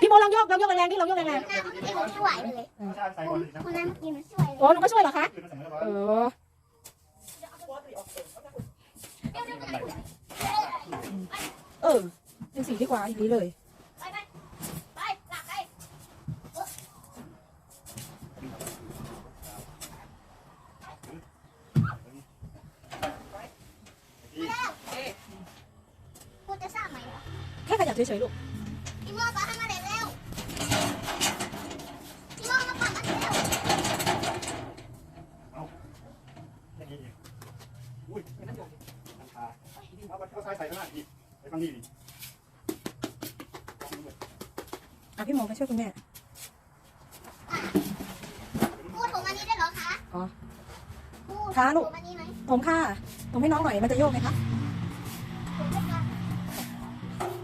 พี่โมลองโยกลองโยกแรงๆดิลองโยกแรงหน้าเมื่อกี้หนูช่วยเลยใช่ใส่ก่อนเลยนะคุณนั้นเมื่อกี้หนูช่วยๆโอ้หนูก็ช่วยเหรอคะคือมันเสมอว่าเออเออเป็นสีที่กว่าอีกนี้เลยไปไปไปหลักไปกูจะสร้างใหม่เหรอแค่ขยับเฉยๆลูกพี่โม่ปาให้มาเด็กเร็วพี่โม่มาปามาเร็ว อย่างนี้เองอุ้ยไม่น่าจะทำตาเอา ไปเอาซ้ายใส่ข้างหน้าอีกไปฟังนี่ดิอะพี่โมมาช่วยคุณแม่ พูดถูกอันนี้ได้เหรอคะอ๋อพูดค่ะลูกถูอันนี้ไหมผมค่ะผมให้น้องหน่อยมันจะโยกไหมคะถูกไหมคะ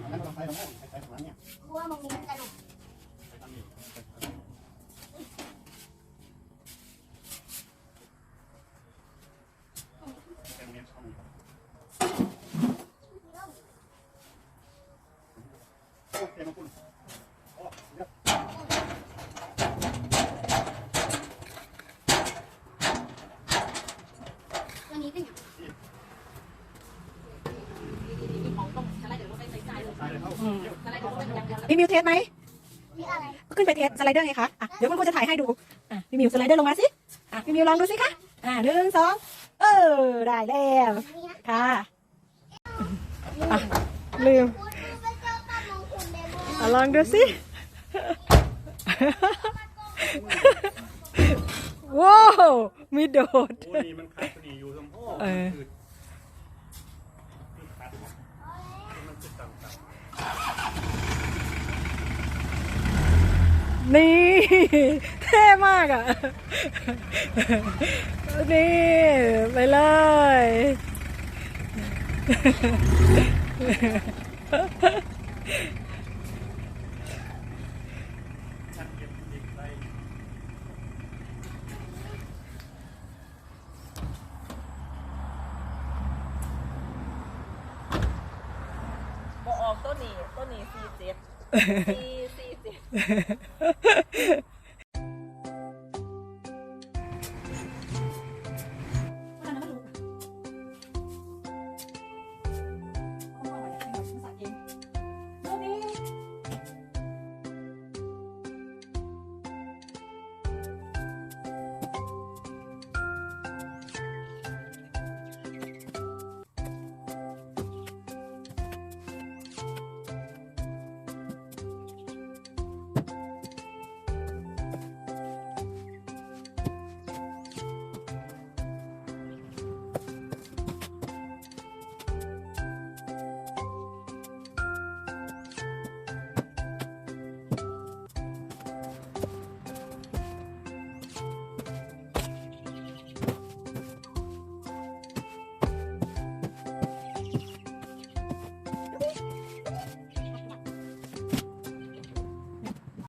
อันนั้นเราใส่ตรงนั้นใส่ตรงนั้นเนี่ย กลัวมองมีมันกระหนุกใส่ตรงนี้ใส่ตรงนี้ช่องนี้ โอเคมาคุณโอ้เดี๋ยววันนี้เป็นอย่างใส่เลยเข้าอืมเดี๋ยวพี่มิวเทสไหมนี่อะไรขึ้นไปเทสสไลเดอร์ไงคะอะเดี๋ยวคุณครูจะถ่ายให้ดูอะพี่มิวสไลเดอร์ลงมาสิอะพี่มิวลองดูสิคะอะหนึ่งสองเออได้แล้วอันนี้นะค่ะอะลืม เดโมอะลองดูสิว้าวมีโดด โอ้นี่มันขาดสนีอยู่สมพ่อเออ คือขาดมันคือต่ำต่ำนี่ เท่มากอะ นี่ ไปเลย ชัดเก็บเด็กไป บอออกต้น นี้ต้นนี้สี่เจ็ดสี่สี่เจ็ด